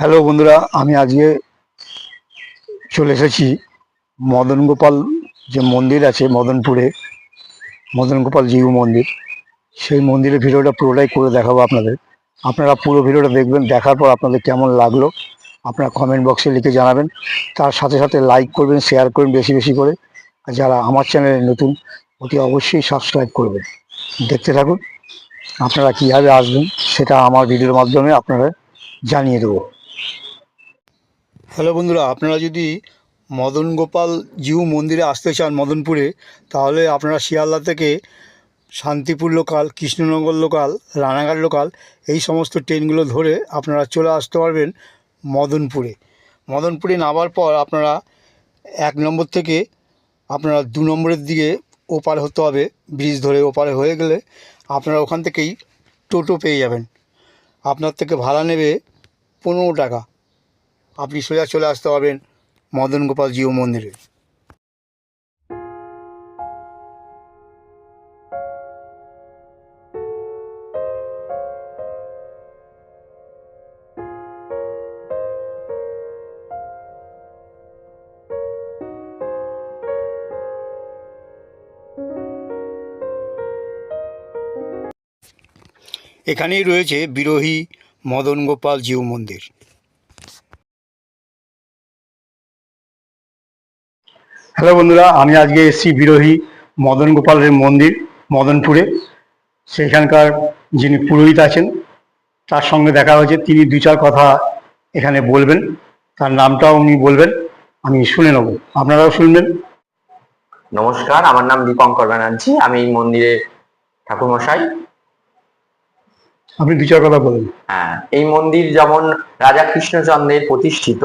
Hello বন্ধুরা, আমি আজকে চলে এসেছি মদন গোপাল যে মন্দির আছে মদনপুরে, মদন গোপাল জিউ মন্দির। সেই মন্দিরের ভিডিওটা পুরোটাই করে দেখাবো আপনাদের। আপনারা পুরো ভিডিওটা দেখবেন, দেখার পর আপনাদের কেমন লাগল, আপনারা কমেন্ট বক্সে লিখে জানাবেন। তার সাথে সাথে লাইক করবেন শেয়ার করবেন বেশি বেশি করে। আর যারা আমার চ্যানেলে নতুন অতি অবশ্যই সাবস্ক্রাইব করবেন। দেখতে থাকুন, আপনারা কীভাবে আসবেন, সেটা আমার ভিডিওর মাধ্যমে আপনারা জানিয়ে দেবো। হ্যালো বন্ধুরা, আপনারা যদি মদন গোপাল জিউ মন্দিরে আসতে চান মদনপুরে, তাহলে আপনারা শিয়ালদা থেকে Shantipur local, Krishnanagar local, Ranaghat local, এই সমস্ত ট্রেনগুলো ধরে আপনারা চলে আসতে পারবেন মদনপুরে। মদনপুরে নামার পর আপনারা এক নম্বর থেকে আপনারা দু নম্বরের দিকে ওপার হতে হবে, ব্রিজ ধরে ওপারে হয়ে গেলে আপনারা ওখান থেকেই টোটো পেয়ে যাবেন। আপনার থেকে ভাড়া নেবে পনেরো টাকা। আপনি সোজা চলে আসতে পারবেন মদন গোপাল জিও মন্দিরে। এখানেই রয়েছে বিরোহী মদন গোপাল জিউ মন্দির। হ্যালো বন্ধুরা আমি আজকে এসেছি বিরোহী মদন গোপালের মন্দির মদনপুরে। সেখানকার যিনি পুরোহিত আছেন তার সঙ্গে দেখা হয়েছে। তিনি দু চার কথা এখানে বলবেন। তার নামটাও উনি বলবেন আমি শুনে নেব। আপনারাও শুনবেন। নমস্কার আমার নাম দীপঙ্কর ব্যানার্জি আমি এই মন্দিরের ঠাকুরমশাই। আপনি দু চার কথা বলুন। হ্যাঁ এই মন্দির যেমন রাজা কৃষ্ণচন্দ্রের প্রতিষ্ঠিত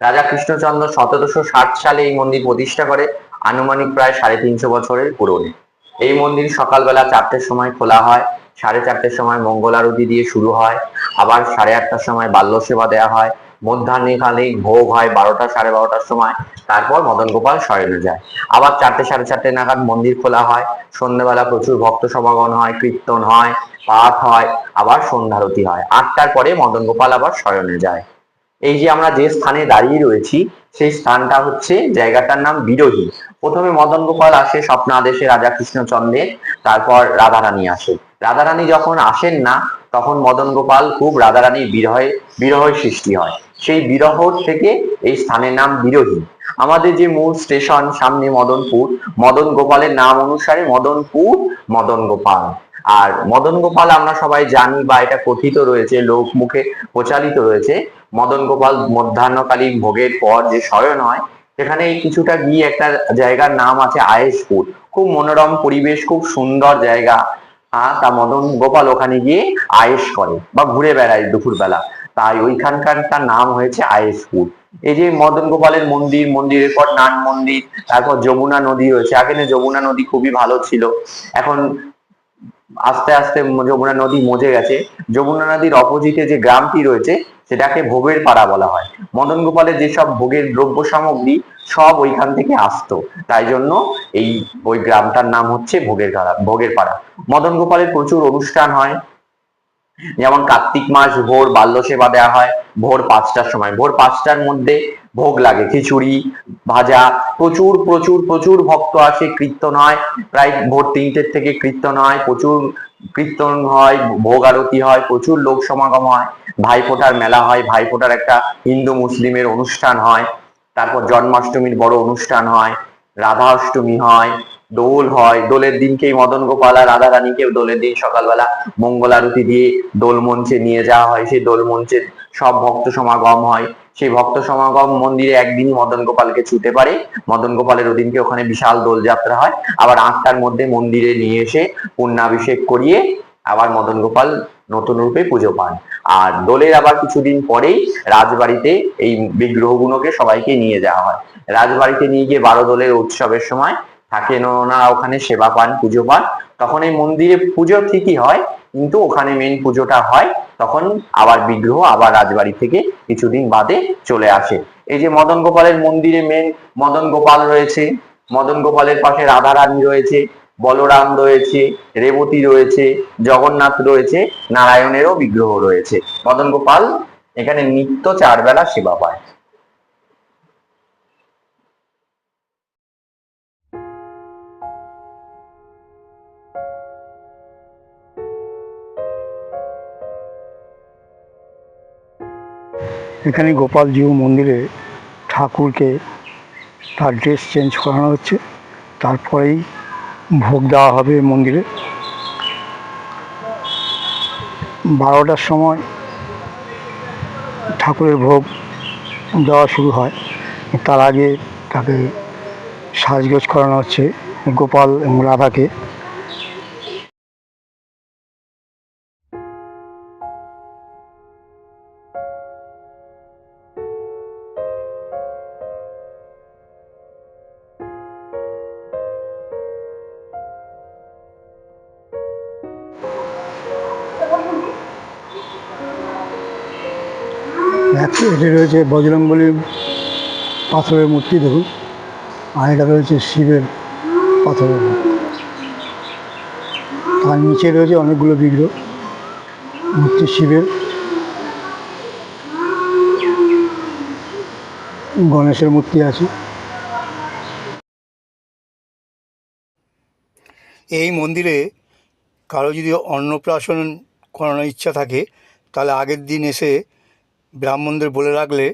রাজা কৃষ্ণচন্দ্র সতেরোশো ষাট সালে এই মন্দির প্রতিষ্ঠা করে, আনুমানিক প্রায় সাড়ে তিনশো বছরের পুরনো। এই মন্দির সকালবেলা চারটের সময় খোলা হয়, সাড়ে চারটের সময় মঙ্গল আরতি দিয়ে শুরু হয়, আবার সাড়ে আটটার সময় বাল্য সেবা দেওয়া হয়। মধ্যাহ্নকালে ভোগ হয় বারোটা সাড়ে বারোটার সময়, তারপর মদন গোপাল শয়নে যায়। আবার চারটে সাড়ে চারটে নাগাদ মন্দির খোলা হয়, সন্ধ্যেবেলা প্রচুর ভক্ত সমাগম হয়, কীর্তন হয়, পাঠ হয়, আবার সন্ধ্যারতি হয়। আটটার পরে মদন গোপাল আবার শয়নে যায়। এই যে আমরা যে স্থানে দাঁড়িয়ে রয়েছি, সেই স্থানটা হচ্ছে জায়গাটার নাম বিরোহী। প্রথমে মদন গোপাল আসে, স্বপ্ন আদেশে রাজা কৃষ্ণচন্দ্রের তারপর রাধারানী আসে। রাধারানী যখন আসেন না, তখন মদন গোপাল খুব রাধারানীর বিরহে, বিরহের সৃষ্টি হয়। সেই বিরহ থেকে এই স্থানের নাম বিরোহী। আমাদের যে মূল স্টেশন সামনে মদনপুর, মদন গোপালের নাম অনুসারে মদনপুর মদন গোপাল। আর মদন গোপাল আমরা সবাই জানি বা এটা কথিত রয়েছে, লোক মুখে প্রচালিত রয়েছে। মদন গোপাল মধ্যাহ্নকালীন ভোগের পর যে শয়ন হয় সেখানে কিছুটা গিয়ে একটা জায়গার নাম আছে আয়েশপুর। খুব মনোরম পরিবেশ, খুব সুন্দর জায়গা। হ্যাঁ তা মদন গোপাল ওখানে গিয়ে আয়েশ করে বা ঘুরে বেড়ায় দুপুরবেলা। তাই ওইখানকার তার নাম হয়েছে আয়েশপুর। এই যে মদন গোপালের মন্দির, মন্দিরের পর নান মন্দির, তারপর যমুনা নদী রয়েছে। আগে যমুনা নদী খুবই ভালো ছিল। এখন আস্তে আস্তে যমুনা নদী মজে গেছে। যমুনা নদীর অপোজিটে যে গ্রামটি রয়েছে, সেটাকে ভোগের পাড়া বলা হয়। মদন গোপালের যেসব ভোগের দ্রব্য সামগ্রী, সব ওইখান থেকে আসতো। তাই জন্য এই, ওই গ্রামটার নাম হচ্ছে ভোগের পাড়া ভোগের পাড়া। মদন গোপালের প্রচুর অনুষ্ঠান হয়। যেমন কার্তিক মাস, ভোর বাল্য সেবা দেওয়া হয়, ভোর পাঁচটার সময়। ভোর পাঁচটার মধ্যে ভোগ লাগে, খিচুড়ি, ভাজা। প্রচুর প্রচুর প্রচুর ভক্ত আসে, কীর্তন হয়। প্রায় ভোর তিনটের থেকে কীর্তন হয়, প্রচুর কীর্তন হয়, ভোগ আরতি হয়, প্রচুর লোক সমাগম হয়। ভাইফোঁটার মেলা হয়, ভাইফোঁটার একটা হিন্দু মুসলিমের অনুষ্ঠান হয়। তারপর জন্মাষ্টমীর বড় অনুষ্ঠান হয় রাধা অষ্টমী হয়। দোল হয়, দোলের দিনকেই মদন গোপাল আর রাধা রানীকে দোলের দিন সকালবেলা মঙ্গল আরতি দিয়ে দোল মঞ্চে নিয়ে যাওয়া হয়। সেই দোল মঞ্চে সব ভক্ত সমাগম হয়। সেই ভক্ত সমাগম মন্দিরে একদিনই মদন গোপালকে ছুটে পারে। মদন গোপালের ওদিনকে ওখানে বিশাল দোলযাত্রা হয়। আবার আটটার মধ্যে মন্দিরে নিয়ে এসে পূর্ণাভিষেক করিয়ে আবার মদন গোপাল নতুন রূপে পুজো পান। আর দোলের আবার কিছুদিন পরেই রাজবাড়িতে এই বিগ্রহগুলোকে সবাইকে নিয়ে যাওয়া হয়। রাজবাড়িতে নিয়ে গিয়ে বারো দোলের উৎসবের সময় থাকেন ওনারা ওখানে সেবা পান, পুজো পান। তখন এই মন্দিরে পুজো ঠিকই হয়, কিন্তু ওখানে মেন পুজোটা হয়, তখন আবার বিগ্রহ, আবার রাজবাড়ি থেকে কিছুদিন বাদে চলে আসে। এই যে মদন গোপালের মন্দিরে মেন মদন গোপাল রয়েছে, মদন গোপালের পাশে রাধা রানী রয়েছে, বলরাম রয়েছে, রেবতী রয়েছে, জগন্নাথ রয়েছে, নারায়ণেরও বিগ্রহ রয়েছে। মদন গোপাল এখানে নিত্য চারবেলা সেবা পায়। এখানে গোপাল জিউ মন্দিরে ঠাকুরকে তার ড্রেস চেঞ্জ করানো হচ্ছে। তারপরেই ভোগ দেওয়া হবে মন্দিরে। বারোটার সময় ঠাকুরের ভোগ দেওয়া শুরু হয়। তার আগে তাকে সাজগোজ করানো হচ্ছে গোপাল এবং রাধাকে। এটি রয়েছে বজরংবলী পাথরের মূর্তি, দেখুন। আর এটা রয়েছে শিবের পাথরের। তার নিচে রয়েছে অনেকগুলো বিগ্রহ, মূর্তি শিবের। গণেশের মূর্তি আছে। এই মন্দিরে কারও যদি অন্নপ্রাশন করানোর ইচ্ছা থাকে, তাহলে আগের দিন এসে ব্রাহ্মণদের বলে রাখলে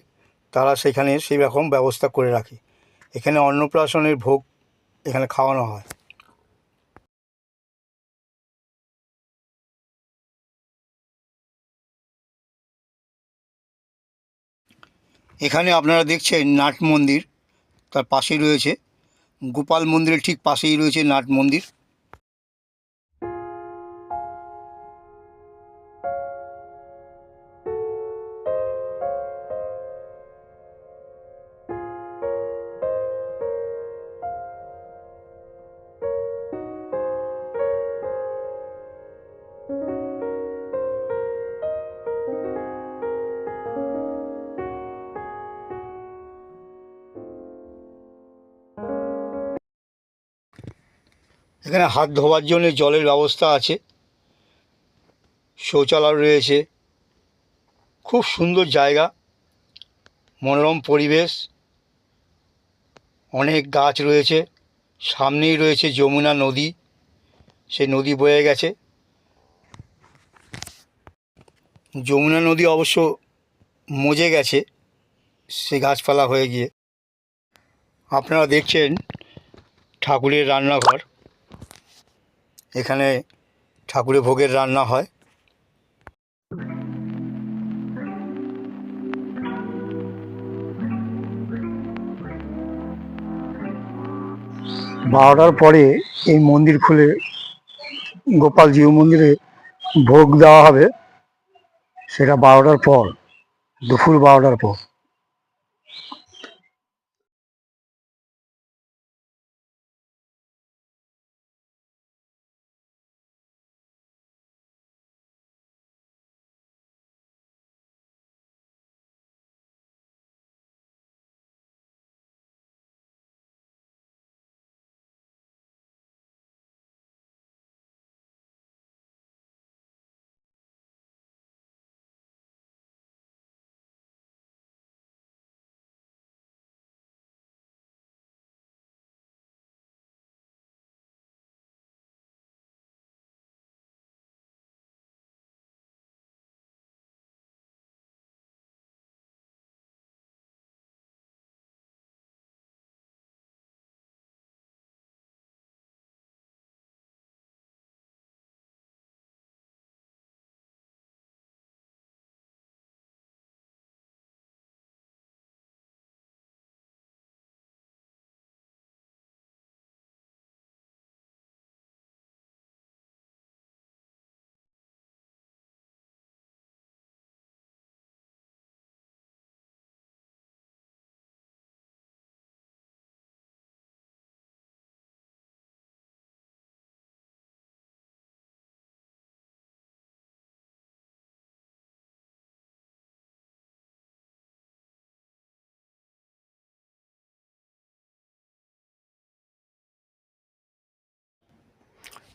তারা সেখানে সেই রকম ব্যবস্থা করে রাখে। এখানে অন্নপ্রাশনের ভোগ এখানে খাওয়ানো হয়। এখানে আপনারা দেখছেন নাট মন্দির, তার পাশেই রয়েছে। গোপাল মন্দিরের ঠিক পাশেই রয়েছে নাট মন্দির। এখানে হাত ধোয়ার জন্য জলের ব্যবস্থা আছে। শৌচালয় রয়েছে। খুব সুন্দর জায়গা। মনোরম পরিবেশ। অনেক গাছ রয়েছে। সামনেই রয়েছে যমুনা নদী। সেই নদী বয়ে গেছে। যমুনা নদী অবশ্য মজে গেছে সে গাছপালা হয়ে গিয়ে। আপনারা দেখছেন ঠাকুরের রান্নাঘর। এখানে ঠাকুরের ভোগের রান্না হয়। বারোটার পরে এই মন্দির খুলে গোপাল জিউ মন্দিরে ভোগ দেওয়া হবে। সেটা বারোটার পর, দুপুর বারোটার পর।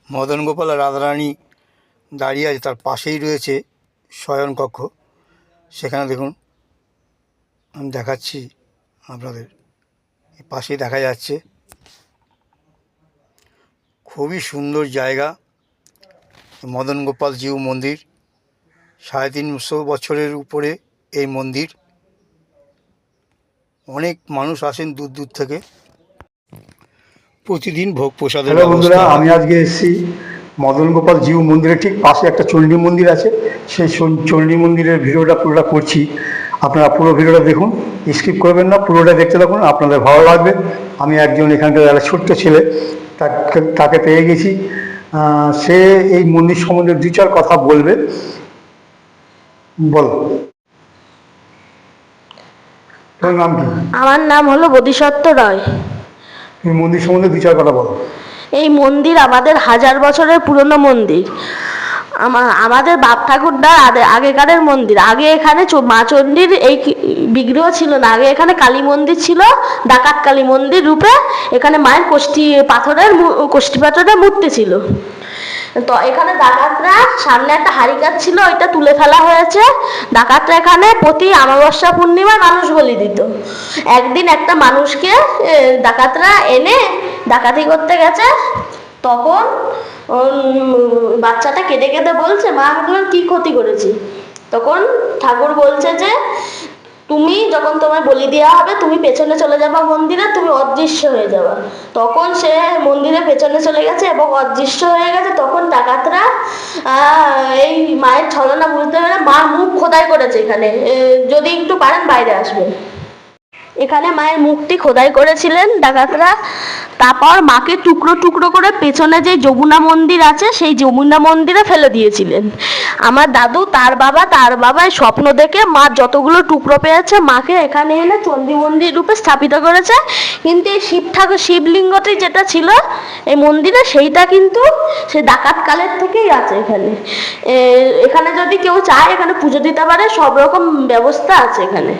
মদন গোপাল রাধারানী দাঁড়িয়ে আছে, তার পাশেই রয়েছে শয়নকক্ষ সেখানে দেখুন, আমি দেখাচ্ছি আপনাদের। পাশেই দেখা যাচ্ছে, খুবই সুন্দর জায়গা, মদন গোপাল জিউ মন্দির। সাড়ে তিনশো বছরের উপরে এই মন্দির। অনেক মানুষ আসেন দূর দূর থেকে। প্রতিদিন ভোগ প্রসাদের হ্যালো বন্ধুরা আমি আজকে এসেছি মদন গোপাল জিউ মন্দিরের ঠিক পাশে একটা চণ্ডী মন্দির আছে। সেই চন- চণ্ডী মন্দিরের ভিডিওটা পুরোটা করছি। আপনারা পুরো ভিডিওটা দেখুন স্কিপ করবেন না পুরোটা দেখতে থাকুন আপনাদের ভালো লাগবে। আমি একজন এখানকার একটা ছোট্ট ছেলে তাকে তাকে পেয়ে গেছি। সে এই মন্দির সম্বন্ধে দু চার কথা বলবে। বলো। তোর নাম কি? আমার নাম হলো বোধিসত্ত্ব রায়। এই মন্দির সম্বন্ধে দু চার কথা বলো। এই মন্দির আমাদের হাজার বছরের পুরনো মন্দির। আমার আমাদের বাপ ঠাকুরদার আগে- আগেকারের মন্দির। আগে এখানে মা চণ্ডীর এই বিগ্রহ ছিল না। আগে এখানে কালী মন্দির ছিল, ডাকাত কালী মন্দির রূপে। এখানে মায়ের কোষ্ঠী পাথরের কোষ্ঠী পাথরের মূর্তি ছিল। তো এখানে ডাকাতরা সামনে একটা হাড়ি কাঠ ছিল, ওইটা তুলে ফেলা হয়েছে। ডাকাতরা এখানে প্রতি অমাবস্যা পূর্ণিমায় মানুষ বলি দিত। একদিন একটা মানুষকে ডাকাতরা এনে ডাকাতি করতে গেছে। তখন বাচ্চাটা কেঁদে কেঁদে বলছে, মা, আমি তোমার কি ক্ষতি করেছি? তখন ঠাকুর বলছে যে তুমি যখন তোমায় বলি দেওয়া হবে, তুমি পেছনে চলে যাবা মন্দিরে, তুমি অদৃশ্য হয়ে যাবা। তখন সে মন্দিরে পেছনে চলে গেছে এবং অদৃশ্য হয়ে গেছে। তখন ডাকাতরা এই মায়ের ছলনা বুঝতে পারে মা মুখ খোদাই করেছে এখানে। যদি একটু পারেন বাইরে আসবেন। এখানে মায়ের মুখটি খোদাই করেছিলেন ডাকাতরা। তারপর মাকে টুকরো টুকরো করে পেছনে যে যমুনা মন্দির আছে, সেই যমুনা মন্দিরে ফেলে দিয়েছিলেন। আমার দাদু, তার বাবা, তার বাবাই স্বপ্ন দেখে মা যতগুলো টুকরো পেয়েছে, মাকে এখানে এনে চণ্ডী মন্দির রূপে স্থাপিত করেছে। কিন্তু এই শিব ঠাকুর, শিবলিঙ্গটি যেটা ছিল, এই মন্দিরে সেইটা কিন্তু সে ডাকাত কালের থেকেই আছে এখানে। এখানে যদি কেউ চায়, এখানে পুজো দিতে পারে, সব রকম ব্যবস্থা আছে এখানে।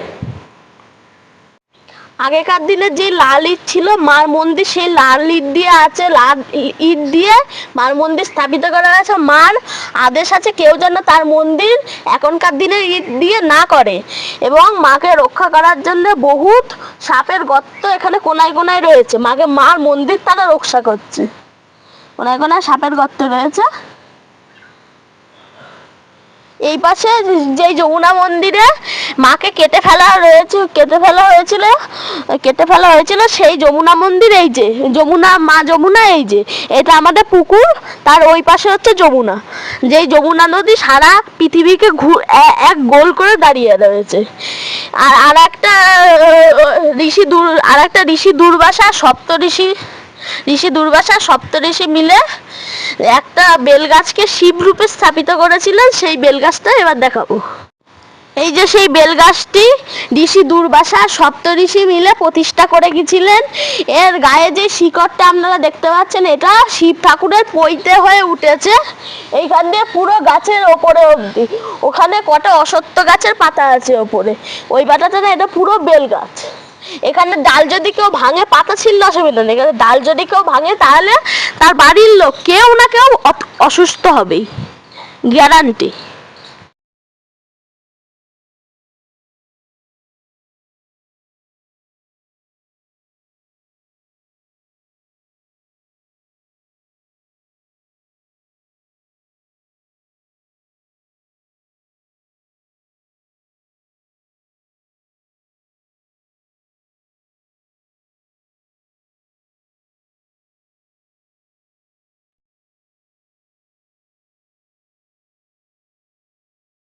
আগেকার দিনে যে লাল ইট ছিল, মার মন্দির সেই লাল ইট দিয়ে আছে, লাল ইট দিয়ে মার মন্দির স্থাপিত করা আছে মার আদেশ আছে কেউ যেন তার মন্দির এখনকার দিনে ইট দিয়ে না করে এবং মাকে রক্ষা করার জন্য বহুত সাপের গর্ত এখানে কোনায় কোনায় রয়েছে। মাকে মার মন্দির তারা রক্ষা করছে। কোনায় কোনায় সাপের গর্ত রয়েছে। এই পাশে যেই যমুনা মন্দিরে মাকে কেটে ফেলা রয়েছে, কেটে ফেলা হয়েছিল, কেটে ফেলা হয়েছিল সেই যমুনা মন্দির এই যে, যমুনা, মা যমুনা এই যে, এটা আমাদের পুকুর, তার ওই পাশে হচ্ছে যমুনা। যেই যমুনা নদী সারা পৃথিবীকে এক গোল করে দাঁড়িয়ে রয়েছে। আর আর একটা ঋষি দূর আর একটা ঋষি দুর্বাসা, সপ্ত ঋষি ঋষি দুর্বাসা সপ্ত ঋষি মিলে একটা বেলগাছকে শিব রূপে স্থাপিত করেছিলেন, সেই বেলগাছটা এবার দেখাবো। এই যে সেই বেলগাছটি ঋষি দুর্বাসা সপ্ত ঋষি মিলে প্রতিষ্ঠা করে গেছিলেন। এর গায়ে যে শিকড়টা আপনারা দেখতে পাচ্ছেন, এটা শিব ঠাকুরের পৈতে হয়ে উঠেছে। এইখান দিয়ে পুরো গাছের ওপরে অবধি। ওখানে কটা অসত্য গাছের পাতা আছে ওপরে। ওই পাতাটা না, এটা পুরো বেল গাছ এখানে ডাল যদি কেউ ভাঙে, পাতা ছিল অসুবিধা নেই। এখানে ডাল যদি কেউ ভাঙে, তাহলে তার বাড়ির লোক, কেউ না কেউ অসুস্থ হবেই। গ্যারান্টি